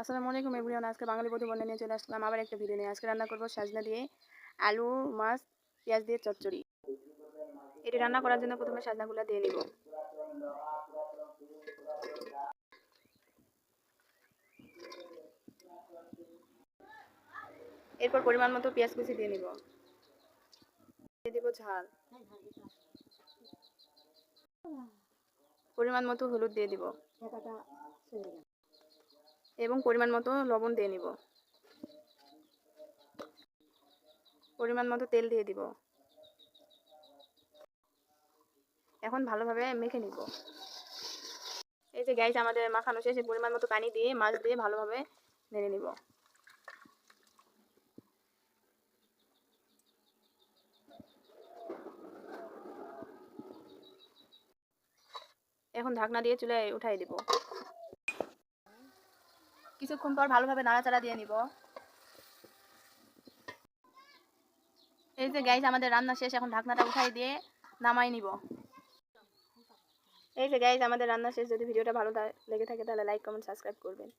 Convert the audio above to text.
আসসালামু আলাইকুম এভরিওয়ান, আজকে বাঙালি বধূ বন্যা নিয়ে চলে আসলাম আবার একটা ভিডিও নিয়ে। আজকে রান্না করব সাজনা দিয়ে আলু, মাছ, পেঁয়াজ দিয়ে চচ্চড়ি। এটি রান্না করার জন্য প্রথমে সাজনাগুলো দিয়ে নিব। এরপর পরিমাণ মতো পেঁয়াজ কুচি দিয়ে নিব। দিয়ে দিব ঝাল। পরিমাণ মতো হলুদ দিয়ে দিব। এবং পরিমাণ মতো লবণ দিয়ে নিব। পরিমাণ মতো তেল দিয়ে দিব। এখন ভালোভাবে মেখে নিব। এই যে গ্যাস আমাদের মাখানো শেষ পরিমাণ মতো পানি দিয়ে, মাছ দিয়ে ভালোভাবে নেড়ে নিব। এখন ঢাকনা দিয়ে চুলায় উঠাই দিব। কিছুক্ষণ পর ভালোভাবে নাড়াচাড়া দিয়ে নিব। এই যে গ্যাস আমাদের রান্না শেষ, এখন ঢাকনাটা উঠাই দিয়ে নামাই নিব। এই যে গ্যাস আমাদের রান্না শেষ, যদি ভিডিওটা ভালো লেগে থাকে তাহলে লাইক কমেন্ট সাবস্ক্রাইব করবেন।